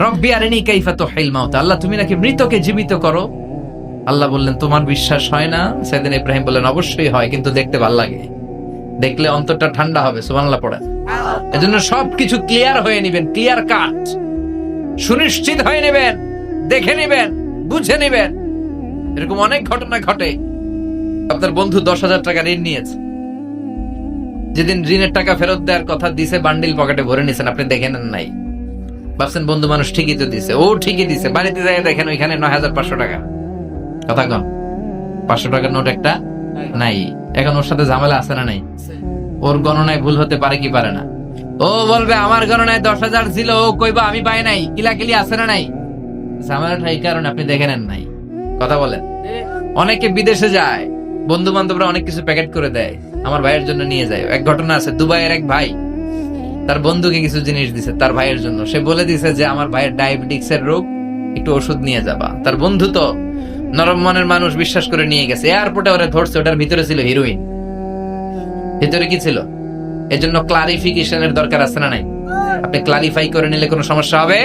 রব্বি আরিনি কাইফা তুহিল মাউত। আল্লাহ, তুমি নাকি মৃতকে জীবিত করো? আল্লাহ বললেন, তোমার বিশ্বাস হয় না? সেদিন ইব্রাহিম বললেন, অবশ্যই হয়, কিন্তু দেখতে ভালো লাগে। দেখলে অন্তরটা ঠান্ডা হবে পড়ে। এজন্য ক্লিয়ার হয়ে ক্লিয়ার কাট। সুনিশ্চিত হয়ে নেবেন, দেখে নেবেন, বুঝে নেবেন। এরকম অনেক ঘটনা ঘটে। আপনার বন্ধু দশ হাজার টাকা ঋণ নিয়েছে। যেদিন ঋণের টাকা ফেরত দেওয়ার কথা দিছে, বান্ডিল পকেটে ভরে নিছেন আপনি দেখে নেন নাই। ভাবছেন বন্ধু মানুষ ঠিকই তো দিছে। ও ঠিকই দিছে। বাড়িতে যাই দেখেন ওইখানে নয় হাজার পাঁচশো টাকা। কথা কন। পাঁচশো টাকার নোট একটা নাই। এখন ওর সাথে ঝামেলা আছে না নাই? ওর গণনায় ভুল হতে পারে কি পারে না? ও বলবে, আমার গণনায় দশ হাজার ছিল। ও কইবা, আমি পাই নাই। কিলাকিলি আছে না নাই? ঝামেলাটা এই কারণে আপনি দেখে নেন নাই। কথা বলেন। অনেকে বিদেশে যায়। বন্ধু বান্ধবরা অনেক কিছু প্যাকেট করে দেয়। আমার ভাইয়ের জন্য নিয়ে যায়। এক ঘটনা আছে। দুবাইয়ের এক ভাই তার বন্ধুকে কিছু জিনিস দিছে তার ভাইয়ের জন্য। সে বলে দিছে যে, আমার ভাইয়ের ডায়াবেটিক্স এর রোগ, একটু ওষুধ নিয়ে যাবা। তার বন্ধু তো নরম মনের মানুষ বিশ্বাস করে নিয়ে গেছে। এয়ারপোর্টে ওরা ধরছে, ওটার ভিতরে ছিল হিরোইন ভিতরে কি ছিল? এজন্য ক্লারিফিকেশনের দরকার আছে না নাই? আপনি ক্লারিফাই করে নিলে কোনো সমস্যা হবে?